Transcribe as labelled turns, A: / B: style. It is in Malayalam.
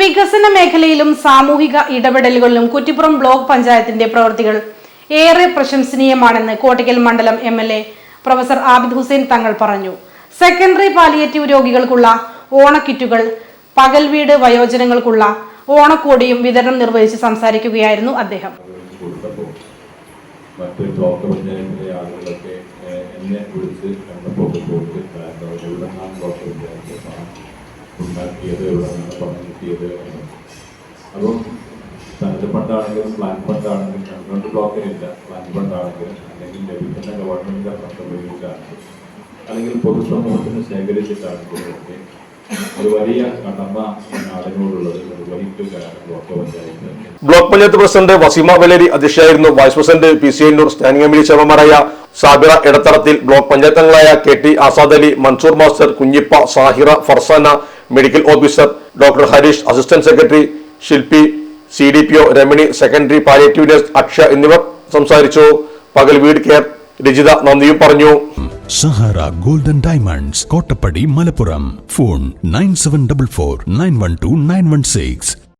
A: വികസന മേഖലയിലും സാമൂഹിക ഇടപെടലുകളിലും കുറ്റിപ്പുറം ബ്ലോക്ക് പഞ്ചായത്തിന്റെ പ്രവൃത്തികൾ ഏറെ പ്രശംസനീയമാണെന്ന് കോട്ടയ്ക്കൽ മണ്ഡലം M L A professor Abid Hussain Thangal പറഞ്ഞു. സെക്കൻഡറി പാലിയേറ്റീവ് രോഗികൾക്കുള്ള ഓണക്കിറ്റുകൾ പകൽ വീട് വയോജനങ്ങൾക്കുള്ള ഓണക്കോടിയും വിതരണം നിർവഹിച്ച് സംസാരിക്കുകയായിരുന്നു അദ്ദേഹം.
B: മറ്റ് ബ്ലോക്ക് പഞ്ചായത്തിലെ ആളുകളൊക്കെ എന്നെ വിളിച്ച് കണ്ടപ്പോൾ കാരണം ബ്ലോക്ക് പഞ്ചായത്ത് ഉണ്ടാക്കിയത് എവിടെ നിന്നാണ് കിട്ടിയത് അപ്പം തനത് ഫണ്ടാണെങ്കിലും പ്ലാൻ ഫണ്ടാണെങ്കിലും ഗവൺമെന്റ് ബ്ലോക്കിനില്ല. പ്ലാൻ ഫണ്ടാണെങ്കിലും അല്ലെങ്കിൽ ലഭിക്കുന്ന ഗവൺമെന്റ് ഉപയോഗിച്ചാണെങ്കിലും അല്ലെങ്കിൽ പൊതുസമൂഹത്തിന് ശേഖരിച്ചിട്ടാണെങ്കിലും ഒക്കെ ഒരു വലിയ കടമ നാടിനോടുള്ളത് block panchayat.
C: President Waseema Valeri അധ്യക്ഷയായിരുന്നു. Vice president P C Ennoor standing committee ചെയർമാരായ Sabira ഇടത്തറത്തിൽ block പഞ്ചായത്തുകളായ K T Azad Ali Mansoor master Kunhippa Sahira Farsana medical officer doctor Harish assistant secretary Shilpi C D P O Ramani secondary palliative nurse Aksha എന്നിവർ സംസാരിച്ചു. പകൽ വീട് കെയർ. രജിത നന്ദിയും പറഞ്ഞു.
D: Sahara golden diamonds Kottappadi Malappuram. Phone nine seven double four nine one two nine one six.